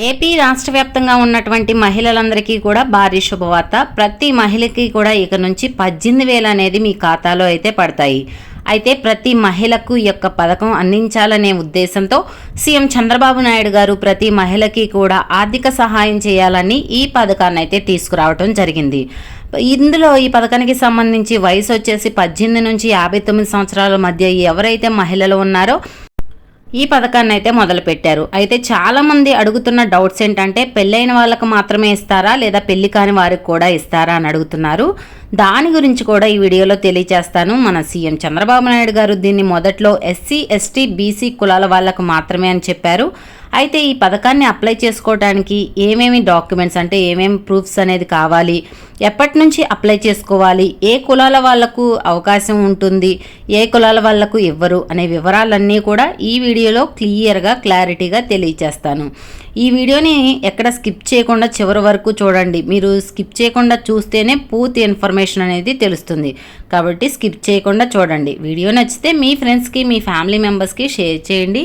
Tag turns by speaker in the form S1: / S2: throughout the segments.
S1: AP రాష్ట్ర వ్యాప్తంగా ఉన్నటువంటి మహిళలందరికీ కూడా భారీ శుభవార్త. ప్రతి మహిళకి కూడా ఇక నుంచి పద్దెనిమిది వేలు అనేది మీ ఖాతాలో అయితే పడతాయి. అయితే ప్రతి మహిళకు ఈ యొక్క పథకం అందించాలనే ఉద్దేశంతో సీఎం చంద్రబాబు నాయుడు గారు ప్రతి మహిళకి కూడా ఆర్థిక సహాయం చేయాలని ఈ పథకాన్ని అయితే తీసుకురావడం జరిగింది. ఇందులో ఈ పథకానికి సంబంధించి వయసు వచ్చేసి పద్దెనిమిది నుంచి యాభై తొమ్మిది సంవత్సరాల మధ్య ఎవరైతే మహిళలు ఉన్నారో ఈ పథకాన్ని అయితే మొదలుపెట్టారు. అయితే చాలా మంది అడుగుతున్న డౌట్స్ ఏంటంటే పెళ్ళైన వాళ్ళకు మాత్రమే ఇస్తారా లేదా పెళ్ళి కాని వారికి కూడా ఇస్తారా అని అడుగుతున్నారు. దాని గురించి కూడా ఈ వీడియోలో తెలియజేస్తాను. మన సీఎం చంద్రబాబు నాయుడు గారు దీన్ని మొదట్లో ఎస్సీ ఎస్టీ బీసీ కులాల వాళ్ళకు మాత్రమే అని చెప్పారు. అయితే ఈ పథకాన్ని అప్లై చేసుకోవడానికి ఏమేమి డాక్యుమెంట్స్ అంటే ఏమేమి ప్రూఫ్స్ అనేది కావాలి? ఎప్పటి నుంచి అప్లై చేసుకోవాలి? ఏ కులాల వాళ్ళకు అవకాశం ఉంటుంది? ఏ కులాల వాళ్ళకు ఇవ్వరు? అనే వివరాలన్నీ కూడా ఈ వీడియోలో క్లియర్గా క్లారిటీగా తెలియచేస్తాను. ఈ వీడియోని ఎక్కడ స్కిప్ చేయకుండా చివరి వరకు చూడండి. మీరు స్కిప్ చేయకుండా చూస్తేనే పూర్తి ఇన్ఫర్మేషన్ అనేది తెలుస్తుంది. కాబట్టి స్కిప్ చేయకుండా చూడండి. వీడియో నచ్చితే మీ ఫ్రెండ్స్కి మీ ఫ్యామిలీ మెంబర్స్కి షేర్ చేయండి.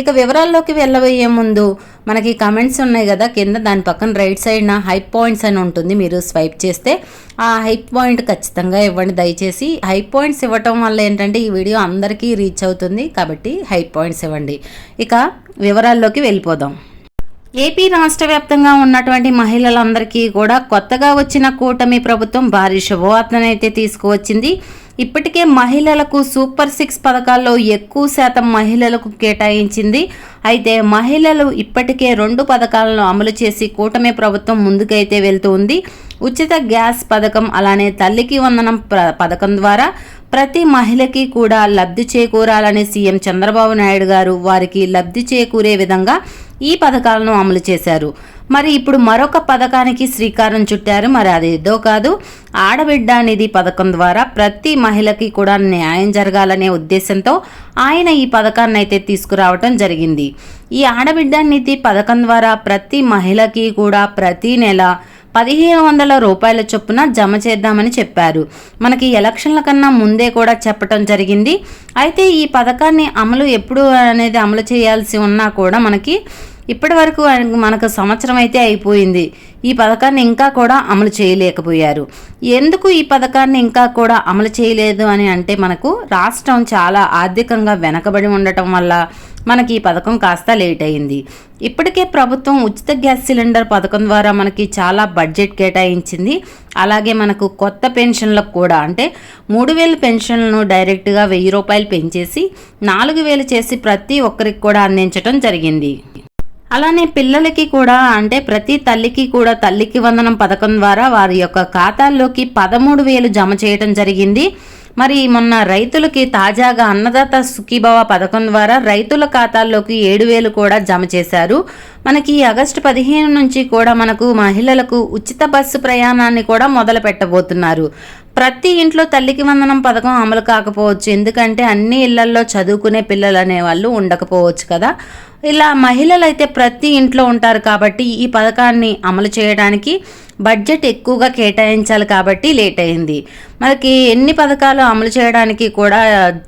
S1: ఇక వివరాల్లోకి వెళ్ళబోయే ముందు మనకి కమెంట్స్ ఉన్నాయి కదా కింద దాని పక్కన రైట్ సైడ్న హైప్ పాయింట్స్ అని ఉంటుంది మీరు స్వైప్ చేస్తే ఆ హైప్ పాయింట్ ఖచ్చితంగా ఇవ్వండి. దయచేసి హైప్ పాయింట్స్ ఇవ్వటం వల్ల ఏంటంటే ఈ వీడియో అందరికీ రీచ్ అవుతుంది కాబట్టి హైప్ పాయింట్స్ ఇవ్వండి. ఇక వివరాల్లోకి వెళ్ళిపోదాం. ఏపీ రాష్ట్ర వ్యాప్తంగా ఉన్నటువంటి మహిళలందరికీ కూడా కొత్తగా వచ్చిన కూటమి ప్రభుత్వం భారీ శుభవార్తనైతే తీసుకువచ్చింది. ఇప్పటికే మహిళలకు సూపర్ సిక్స్ పథకాల్లో ఎక్కువ శాతం మహిళలకు కేటాయించింది. అయితే మహిళలు ఇప్పటికే రెండు పథకాలను అమలు చేసి కూటమి ప్రభుత్వం ముందుకైతే వెళ్తూ ఉంది. ఉచిత గ్యాస్ పథకం అలానే తల్లికి వందనం పథకం ద్వారా ప్రతి మహిళకి కూడా లబ్ధి చేకూరాలని సీఎం చంద్రబాబు నాయుడు గారు వారికి లబ్ధి చేకూరే విధంగా ఈ పథకాలను అమలు చేశారు. మరి ఇప్పుడు మరొక పథకానికి శ్రీకారం చుట్టారు. మరి అది ఏదో కాదు. ఆడబిడ్డ నిధి పథకం ద్వారా ప్రతి మహిళకి కూడా న్యాయం జరగాలనే ఉద్దేశంతో ఆయన ఈ పథకాన్ని అయితే తీసుకురావటం జరిగింది. ఈ ఆడబిడ్డ నిధి పథకం ద్వారా ప్రతి మహిళకి కూడా ప్రతి నెల పదిహేను వందల రూపాయల చొప్పున జమ చేద్దామని చెప్పారు. మనకి ఎలక్షన్ల కన్నా ముందే కూడా చెప్పటం జరిగింది. అయితే ఈ పథకాన్ని అమలు ఎప్పుడు అనేది అమలు చేయాల్సి ఉన్నా కూడా మనకి ఇప్పటి వరకు మనకు సంవత్సరం అయితే అయిపోయింది. ఈ పథకాన్ని ఇంకా కూడా అమలు చేయలేకపోయారు. ఎందుకు ఈ పథకాన్ని ఇంకా కూడా అమలు చేయలేదు అని అంటే మనకు రాష్ట్రం చాలా ఆర్థికంగా వెనకబడి ఉండటం వల్ల మనకి ఈ పథకం కాస్త లేట్ అయింది. ఇప్పటికే ప్రభుత్వం ఉచిత గ్యాస్ సిలిండర్ పథకం ద్వారా మనకి చాలా బడ్జెట్ కేటాయించింది. అలాగే మనకు కొత్త పెన్షన్లకు కూడా అంటే మూడు వేల పెన్షన్లను డైరెక్ట్గా వెయ్యి రూపాయలు పెంచేసి నాలుగు వేలు చేసి ప్రతి ఒక్కరికి కూడా అందించడం జరిగింది. అలానే పిల్లలకి కూడా అంటే ప్రతి తల్లికి కూడా తల్లికి వందనం పథకం ద్వారా వారి యొక్క ఖాతాల్లోకి పదమూడు వేలు జమ చేయడం జరిగింది. మరి మొన్న రైతులకి తాజాగా అన్నదాత సుఖీభవ పథకం ద్వారా రైతుల ఖాతాల్లోకి ఏడు వేలు కూడా జమ చేశారు. మనకి ఆగస్టు పదిహేను నుంచి కూడా మనకు మహిళలకు ఉచిత బస్సు ప్రయాణాన్ని కూడా మొదలు పెట్టబోతున్నారు ప్రతి ఇంట్లో తల్లికి వందనం పథకం అమలు కాకపోవచ్చు. ఎందుకంటే అన్ని ఇళ్ళల్లో చదువుకునే పిల్లలు అనేవాళ్ళు ఉండకపోవచ్చు కదా. ఇలా మహిళలు అయితే ప్రతి ఇంట్లో ఉంటారు కాబట్టి ఈ పథకాన్ని అమలు చేయడానికి బడ్జెట్ ఎక్కువగా కేటాయించాలి కాబట్టి లేట్ అయింది. మనకి ఎన్ని పథకాలు అమలు చేయడానికి కూడా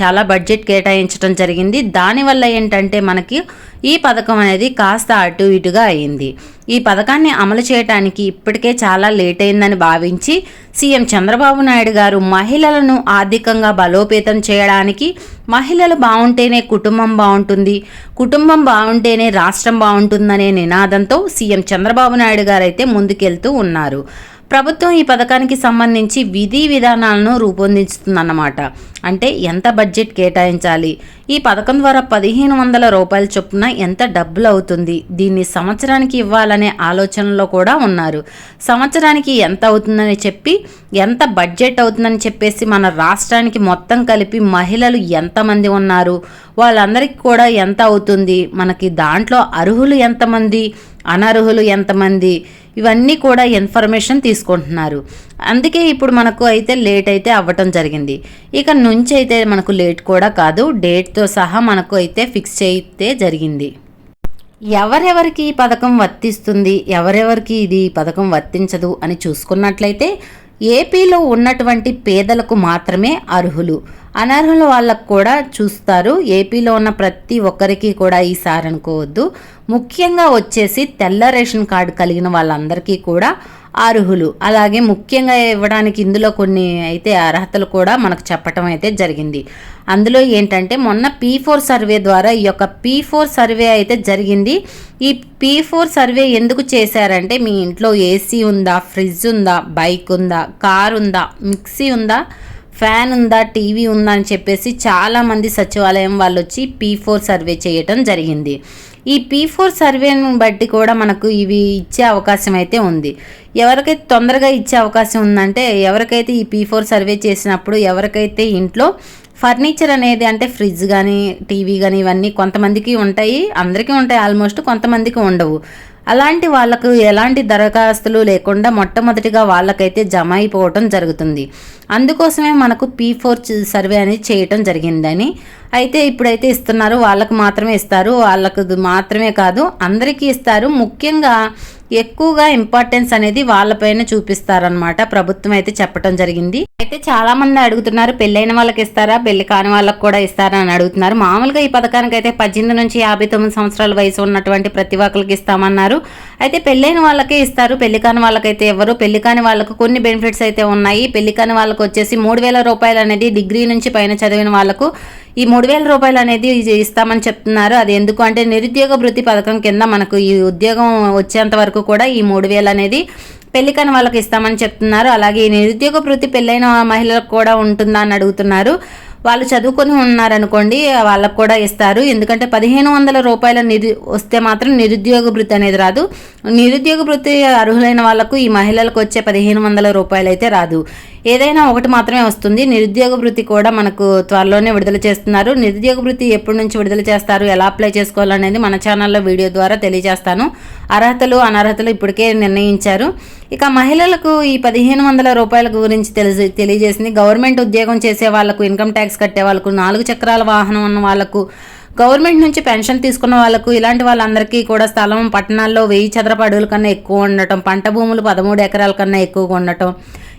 S1: చాలా బడ్జెట్ కేటాయించడం జరిగింది. దానివల్ల ఏంటంటే మనకి ఈ పథకం అనేది కాస్త అటు ఇటుగా అయింది. ఈ పథకాన్ని అమలు చేయడానికి ఇప్పటికే చాలా లేట్ అయిందని భావించి సీఎం చంద్రబాబు నాయుడు గారు మహిళలను ఆర్థికంగా బలోపేతం చేయడానికి మహిళలు బాగుంటేనే కుటుంబం బాగుంటుంది కుటుంబం బాగుంటేనే రాష్ట్రం బాగుంటుందనే నినాదంతో సీఎం చంద్రబాబు నాయుడు గారైతే ముందుకెళ్తూ ఉన్నారు. ప్రభుత్వం ఈ పథకానికి సంబంధించి విధి విధానాలను రూపొందిస్తుందన్నమాట అంటే ఎంత బడ్జెట్ కేటాయించాలి? ఈ పథకం ద్వారా పదిహేను వందల రూపాయల చొప్పున ఎంత డబ్బులు అవుతుంది? దీన్ని సంవత్సరానికి ఇవ్వాలనే ఆలోచనలో కూడా ఉన్నారు. సంవత్సరానికి ఎంత అవుతుందని చెప్పి ఎంత బడ్జెట్ అవుతుందని చెప్పేసి మన రాష్ట్రానికి మొత్తం కలిపి మహిళలు ఎంతమంది ఉన్నారు? వాళ్ళందరికీ కూడా ఎంత అవుతుంది? మనకి దాంట్లో అర్హులు ఎంతమంది? అనర్హులు ఎంతమంది? ఇవన్నీ కూడా ఇన్ఫర్మేషన్ తీసుకుంటున్నారు. అందుకే ఇప్పుడు మనకు అయితే లేట్ అయితే అవ్వటం జరిగింది. ఇక నుంచి అయితే మనకు లేట్ కూడా కాదు డేట్తో సహా మనకు అయితే ఫిక్స్ అయితే జరిగింది. ఎవరెవరికి ఈ పథకం వర్తిస్తుంది ఎవరెవరికి ఇది ఈ పథకం వర్తించదు అని చూసుకున్నట్లయితే ఏపీలో ఉన్నటువంటి పేదలకు మాత్రమే అర్హులు. అనర్హుల వాళ్ళకు కూడా చూస్తారు. ఏపీలో ఉన్న ప్రతి ఒక్కరికి కూడా ఈసారి అనుకోవద్దు. ముఖ్యంగా వచ్చేసి తెల్ల రేషన్ కార్డు కలిగిన వాళ్ళందరికీ కూడా అర్హులు. అలాగే ముఖ్యంగా ఇవ్వడానికి ఇందులో కొన్ని అయితే అర్హతలు కూడా మనకు చెప్పటం అయితే జరిగింది. అందులో ఏంటంటే మొన్న పీ ఫోర్ సర్వే ద్వారా ఈ యొక్క పీ ఫోర్ సర్వే అయితే జరిగింది. ఈ పీ ఫోర్ సర్వే ఎందుకు చేశారంటే మీ ఇంట్లో ఏసీ ఉందా ఫ్రిడ్జ్ ఉందా బైక్ ఉందా కార్ ఉందా మిక్సీ ఉందా ఫ్యాన్ ఉందా టీవీ ఉందా అని చెప్పేసి చాలామంది సచివాలయం వాళ్ళు వచ్చి పీ ఫోర్ సర్వే చేయటం జరిగింది. ఈ పీ ఫోర్ సర్వేను బట్టి కూడా మనకు ఇవి ఇచ్చే అవకాశం అయితే ఉంది. ఎవరికైతే తొందరగా ఇచ్చే అవకాశం ఉందంటే ఎవరికైతే ఈ పీ ఫోర్ సర్వే చేసినప్పుడు ఎవరికైతే ఇంట్లో ఫర్నిచర్ అనేది అంటే ఫ్రిడ్జ్ కానీ టీవీ కానీ ఇవన్నీ కొంతమందికి ఉంటాయి అందరికీ ఉంటాయి ఆల్మోస్ట్ కొంతమందికి ఉండవు. అలాంటి వాళ్ళకు ఎలాంటి దరఖాస్తులు లేకుండా మొట్టమొదటిగా వాళ్ళకైతే జమ అయిపోవటం జరుగుతుంది. అందుకోసమే మనకు పీ ఫోర్ సర్వే అనేది చేయటం జరిగిందని అయితే ఇప్పుడైతే ఇస్తున్నారు వాళ్ళకు మాత్రమే ఇస్తారు వాళ్ళకు మాత్రమే కాదు అందరికీ ఇస్తారు. ముఖ్యంగా ఎక్కువగా ఇంపార్టెన్స్ అనేది వాళ్ళపైన చూపిస్తారనమాట ప్రభుత్వం అయితే చెప్పడం జరిగింది. అయితే చాలా మంది అడుగుతున్నారు పెళ్ళైన వాళ్ళకి ఇస్తారా పెళ్ళి కాని వాళ్ళకి కూడా ఇస్తారా అని అడుగుతున్నారు. మామూలుగా ఈ పథకానికి అయితే పద్దెనిమిది నుంచి యాభై తొమ్మిది సంవత్సరాల వయసు ఉన్నటువంటి ప్రతి ఒక్కరికి ఇస్తామన్నారు. అయితే పెళ్ళైన వాళ్ళకే ఇస్తారు పెళ్ళి కాని వాళ్ళకైతే ఎవరు పెళ్ళి కాని వాళ్ళకు కొన్ని బెనిఫిట్స్ అయితే ఉన్నాయి. పెళ్ళి కాని వాళ్ళకు వచ్చేసి మూడు వేల రూపాయలు అనేది డిగ్రీ నుంచి పైన చదివిన వాళ్ళకు ఈ మూడు వేల రూపాయలు అనేది ఇస్తామని చెప్తున్నారు. అది ఎందుకు అంటే నిరుద్యోగ వృత్తి పథకం కింద మనకు ఈ ఉద్యోగం వచ్చేంత వరకు కూడా ఈ మూడు వేలు అనేది పెళ్ళికని వాళ్ళకి ఇస్తామని చెప్తున్నారు. అలాగే ఈ నిరుద్యోగ వృత్తి పెళ్ళైన మహిళలకు కూడా ఉంటుందా అని అడుగుతున్నారు. వాళ్ళు చదువుకొని ఉన్నారనుకోండి వాళ్ళకు కూడా ఇస్తారు. ఎందుకంటే పదిహేను వందల రూపాయల నిరు వస్తే మాత్రం నిరుద్యోగ వృత్తి అనేది రాదు. నిరుద్యోగ వృత్తి అర్హులైన వాళ్ళకు ఈ మహిళలకు వచ్చే పదిహేను వందల రూపాయలు అయితే రాదు. ఏదైనా ఒకటి మాత్రమే వస్తుంది. నిరుద్యోగ వృత్తి కూడా మనకు త్వరలోనే విడుదల చేస్తున్నారు. నిరుద్యోగ వృత్తి ఎప్పటి నుంచి విడుదల చేస్తారు? ఎలా అప్లై చేసుకోవాలనేది మన ఛానల్లో వీడియో ద్వారా తెలియజేస్తాను. అర్హతలు అనర్హతలు ఇప్పటికే నిర్ణయించారు. ఇక మహిళలకు ఈ పదిహేను వందల రూపాయల గురించి తెలిసి తెలియజేసింది. గవర్నమెంట్ ఉద్యోగం చేసే వాళ్ళకు ఇన్కమ్ ట్యాక్స్ కట్టే వాళ్ళకు నాలుగు చక్రాల వాహనం ఉన్న వాళ్ళకు గవర్నమెంట్ నుంచి పెన్షన్ తీసుకున్న వాళ్ళకు ఇలాంటి వాళ్ళందరికీ కూడా స్థలం పట్టణాల్లో వెయ్యి చదరపు అడుగుల కన్నా ఎక్కువ ఉండటం పంట భూములు పదమూడు ఎకరాల కన్నా ఎక్కువగా ఉండటం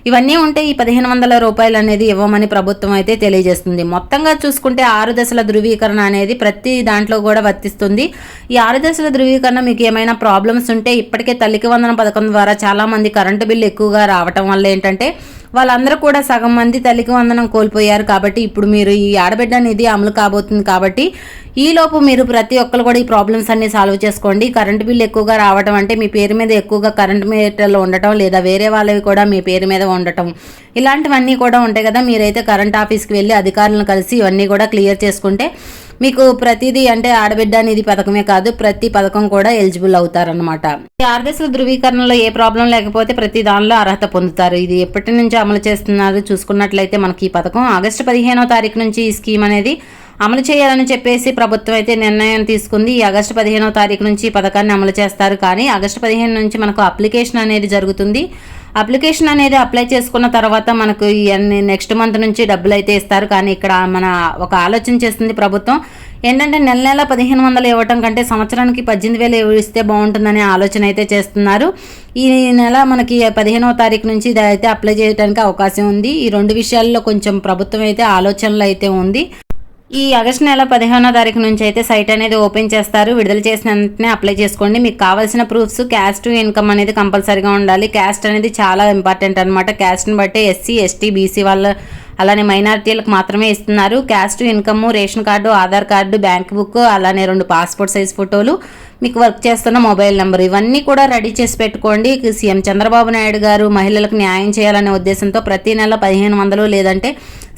S1: ఇవన్నీ ఉంటే ఈ పదిహేను వందల రూపాయలు అనేది ఇవ్వమని ప్రభుత్వం అయితే తెలియజేస్తుంది. మొత్తంగా చూసుకుంటే ఆరు దశల ధృవీకరణ అనేది ప్రతి దాంట్లో కూడా వర్తిస్తుంది. ఈ ఆరు దశల ధృవీకరణ మీకు ఏమైనా ప్రాబ్లమ్స్ ఉంటే ఇప్పటికే తల్లికి వందన పథకం ద్వారా చాలామంది కరెంటు బిల్లు ఎక్కువగా రావటం వల్ల ఏంటంటే వాళ్ళందరూ కూడా సగం మంది తల్లికి వందనం కోల్పోయారు కాబట్టి ఇప్పుడు మీరు ఈ ఆడబిడ్డ అనేది అమలు కాబోతుంది కాబట్టి ఈలోపు మీరు ప్రతి ఒక్కరు కూడా ఈ ప్రాబ్లమ్స్ అన్ని సాల్వ్ చేసుకోండి. కరెంటు బిల్లు ఎక్కువగా రావడం అంటే మీ పేరు మీద ఎక్కువగా కరెంట్ మీటర్లు ఉండటం లేదా వేరే వాళ్ళవి కూడా మీ పేరు మీద ఉండటం. ఇలాంటివన్నీ కూడా ఉంటాయి కదా. మీరైతే కరెంట్ ఆఫీస్కి వెళ్ళి అధికారులను కలిసి ఇవన్నీ కూడా క్లియర్ చేసుకుంటే మీకు ప్రతిదీ అంటే ఆడబిడ్డ అనేది పథకమే కాదు ప్రతి పథకం కూడా ఎలిజిబుల్ అవుతారనమాట ఈ ఆర్దశల ధృవీకరణలో ఏ ప్రాబ్లం లేకపోతే ప్రతి దానిలో అర్హత పొందుతారు. ఇది ఎప్పటి నుంచి అమలు చేస్తున్నారు చూసుకున్నట్లయితే మనకి ఈ పథకం ఆగస్టు పదిహేనో తారీఖు నుంచి ఈ స్కీమ్ అనేది అమలు చేయాలని చెప్పేసి ప్రభుత్వం అయితే నిర్ణయం తీసుకుంది. ఈ ఆగస్టు పదిహేనో తారీఖు నుంచి ఈ పథకాన్ని అమలు చేస్తారు. కానీ ఆగస్టు పదిహేను నుంచి మనకు అప్లికేషన్ అనేది జరుగుతుంది. అప్లికేషన్ అనేది అప్లై చేసుకున్న తర్వాత మనకు నెక్స్ట్ మంత్ నుంచి డబ్బులు అయితే ఇస్తారు. కానీ ఇక్కడ మన ఒక ఆలోచన చేస్తుంది ప్రభుత్వం. ఏంటంటే నెల నెల పదిహేను వందలు ఇవ్వటం కంటే సంవత్సరానికి పద్దెనిమిది వేలు ఇస్తే బాగుంటుందనే ఆలోచన అయితే చేస్తున్నారు. ఈ నెల మనకి పదిహేనవ తారీఖు నుంచి అయితే అప్లై చేయడానికి అవకాశం ఉంది. ఈ రెండు విషయాల్లో కొంచెం ప్రభుత్వం అయితే ఆలోచనలు అయితే ఉంది. ఈ ఆగస్టు నెల పదిహేనో తారీఖు నుంచి అయితే సైట్ అనేది ఓపెన్ చేస్తారు. విడుదల చేసిన వెంటనే అప్లై చేసుకోండి. మీకు కావాల్సిన ప్రూఫ్స్ క్యాస్ట్ ఇన్కమ్ అనేది కంపల్సరీగా ఉండాలి. క్యాస్ట్ అనేది చాలా ఇంపార్టెంట్ అనమాట క్యాస్ట్ని బట్టి ఎస్సీ ఎస్టీ బీసీ వాళ్ళ అలానే మైనారిటీలకు మాత్రమే ఇస్తున్నారు. Caste income ration card Aadhaar card bank book అలానే రెండు పాస్పోర్ట్ సైజ్ ఫోటోలు. మీకు వర్క్ చేస్తున్న మొబైల్ నెంబర్ ఇవన్నీ కూడా రెడీ చేసి పెట్టుకోండి. సీఎం చంద్రబాబు నాయుడు గారు మహిళలకు న్యాయం చేయాలనే ఉద్దేశంతో ప్రతి నెల పదిహేను వందలు లేదంటే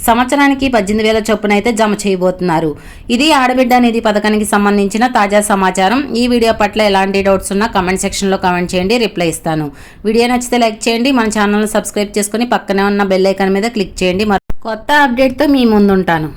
S1: సంవత్సరానికి పద్దెనిమిది వేల చొప్పున అయితే జమ చేయబోతున్నారు. ఇది ఆడబిడ్డ నిధి పథకానికి సంబంధించిన తాజా సమాచారం. ఈ వీడియో పట్ల ఎలాంటి డౌట్స్ ఉన్నా కమెంట్ సెక్షన్లో కమెంట్ చేయండి రిప్లై ఇస్తాను. వీడియో నచ్చితే లైక్ చేయండి మన ఛానల్ని సబ్స్క్రైబ్ చేసుకుని పక్కనే ఉన్న బెల్ ఐకాన్ మీద క్లిక్ చేయండి. కొత్త అప్డేట్తో మీ ముందుంటాను.